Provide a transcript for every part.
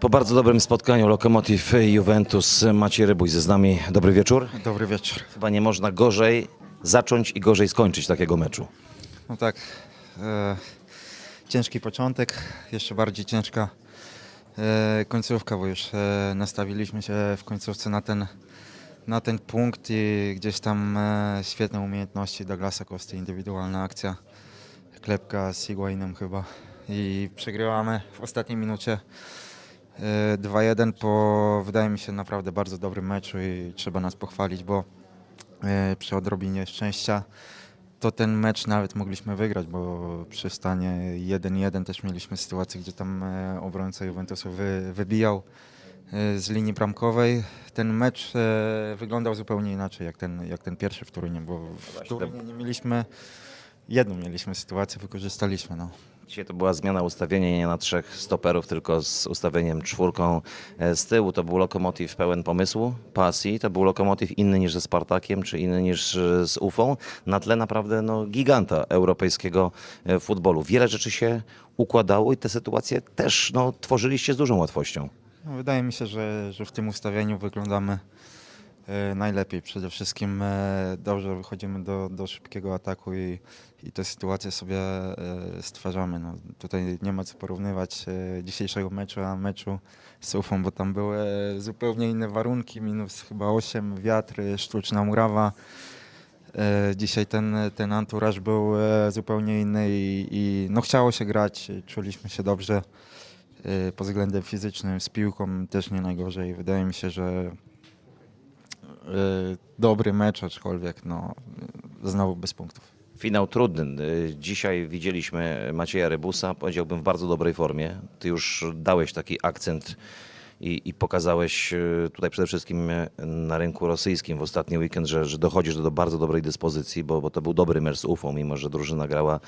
Po bardzo dobrym spotkaniu Lokomotiv Juventus Maciej Rybuj ze z nami. Dobry wieczór. Dobry wieczór. Chyba nie można gorzej zacząć i gorzej skończyć takiego meczu. No tak, e, ciężki początek, jeszcze bardziej ciężka e, końcówka, bo już e, nastawiliśmy się w końcówce na ten, na ten punkt i gdzieś tam e, świetne umiejętności Douglasa Kosty, indywidualna akcja, klepka z Higuainem chyba i przegrywamy w ostatniej minucie 2-1 po wydaje mi się naprawdę bardzo dobrym meczu i trzeba nas pochwalić, bo e, przy odrobinie szczęścia to ten mecz nawet mogliśmy wygrać, bo przy stanie 1-1 też mieliśmy sytuację, gdzie tam e, obrońca Juventusu wy, wybijał e, z linii bramkowej. Ten mecz e, wyglądał zupełnie inaczej jak ten, jak ten pierwszy w Turynie, bo w Turynie nie mieliśmy, jedną mieliśmy sytuację, wykorzystaliśmy. No. Dzisiaj to była zmiana ustawienia nie na trzech stoperów, tylko z ustawieniem czwórką e, z tyłu. To był Lokomotiv pełen pomysłu, pasji. To był Lokomotiv inny niż ze Spartakiem, czy inny niż e, z Ufą. Na tle naprawdę no, giganta europejskiego e, futbolu. Wiele rzeczy się układało i te sytuacje też no, tworzyliście z dużą łatwością. No, wydaje mi się, że, że w tym ustawieniu wyglądamy najlepiej. Przede wszystkim e, dobrze wychodzimy do, do szybkiego ataku i, i te sytuacje sobie e, stwarzamy. No, tutaj nie ma co porównywać e, dzisiejszego meczu, a meczu z Ufą, bo tam były e, zupełnie inne warunki, minus chyba 8, wiatr, e, sztuczna murawa. E, Dzisiaj ten, ten anturaż był e, zupełnie inny i, i no chciało się grać, czuliśmy się dobrze e, pod względem fizycznym, z piłką też nie najgorzej. Wydaje mi się, że e, dobry mecz, aczkolwiek no, znowu bez punktów. Finał trudny. Y, Dzisiaj widzieliśmy Macieja Rybusa, powiedziałbym w bardzo dobrej formie. Ty już dałeś taki akcent i, i pokazałeś y, tutaj przede wszystkim y, na rynku rosyjskim w ostatni weekend, że, że dochodzisz do, bardzo dobrej dyspozycji, bo, bo to był dobry mecz z UFą, mimo że drużyna grała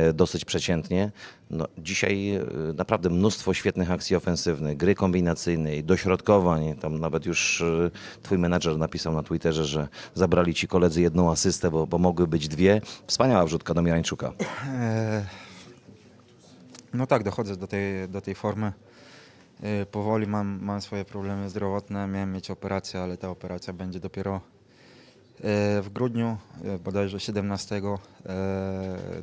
y, dosyć przeciętnie. No, dzisiaj naprawdę mnóstwo świetnych akcji ofensywnych, gry kombinacyjnej, dośrodkowań. Tam nawet już twój menadżer napisał na Twitterze, że zabrali ci koledzy jedną asystę, bo, bo mogły być dwie. Wspaniała wrzutka do Mirańczuka. E, No tak, dochodzę do tej, do tej formy. E, Powoli mam, mam swoje problemy zdrowotne. Miałem mieć operację, ale ta operacja będzie dopiero e, w grudniu, e, bodajże 17. E,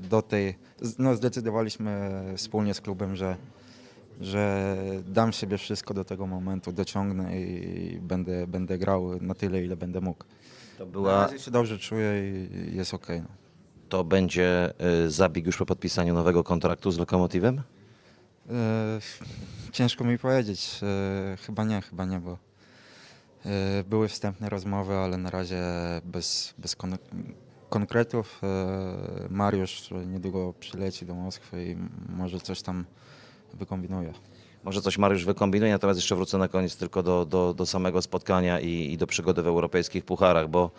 Do tej, no zdecydowaliśmy wspólnie z klubem, że, że dam siebie wszystko do tego momentu, dociągnę i będę, będę grał na tyle, ile będę mógł. To Na była, razie się dobrze czuję i jest ok. No. to będzie y, zabieg już po podpisaniu nowego kontraktu z Lokomotywem? E, Ciężko mi powiedzieć. E, Chyba nie, chyba nie, bo e, były wstępne rozmowy, ale na razie bez, bez kon konkretów. Mariusz niedługo przyleci do Moskwy i może coś tam wykombinuje. Może coś Mariusz wykombinuje, natomiast jeszcze wrócę na koniec tylko do, do, do samego spotkania i, i do przygody w europejskich pucharach, bo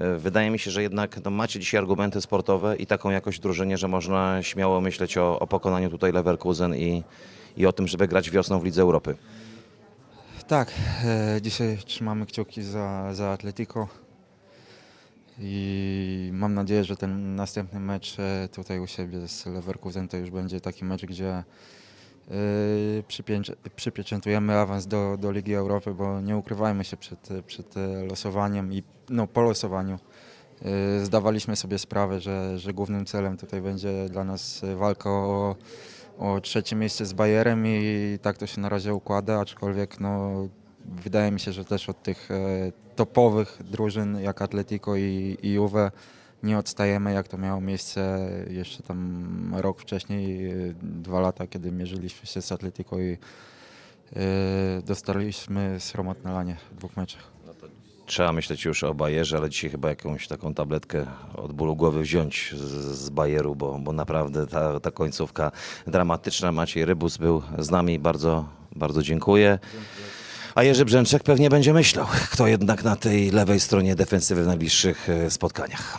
y, wydaje mi się, że jednak no, macie dzisiaj argumenty sportowe i taką jakość drużynie, że można śmiało myśleć o, o pokonaniu tutaj Leverkusen i, i o tym, żeby grać wiosną w Lidze Europy. Tak, e, dzisiaj trzymamy kciuki za, za Atletico i mam nadzieję, że ten następny mecz e, tutaj u siebie z Leverkusen to już będzie taki mecz, gdzie e, przypieczętujemy awans do, do Ligi Europy, bo nie ukrywajmy się przed, przed losowaniem i no, po losowaniu e, zdawaliśmy sobie sprawę, że, że głównym celem tutaj będzie dla nas walka o, o trzecie miejsce z Bayerem i tak to się na razie układa, aczkolwiek no, wydaje mi się, że też od tych e, topowych drużyn jak Atletico i, i Juve nie odstajemy, jak to miało miejsce jeszcze tam rok wcześniej, dwa lata, kiedy mierzyliśmy się z Atletico i e, dostaliśmy sromot na lanie w dwóch meczach. Trzeba myśleć już o Bajerze, ale dzisiaj chyba jakąś taką tabletkę od bólu głowy wziąć z, z Bajeru, bo, bo naprawdę ta, ta końcówka dramatyczna. Maciej Rybus był z nami, bardzo, bardzo dziękuję. A Jerzy Brzęczek pewnie będzie myślał, kto jednak na tej lewej stronie defensywy w najbliższych e, spotkaniach.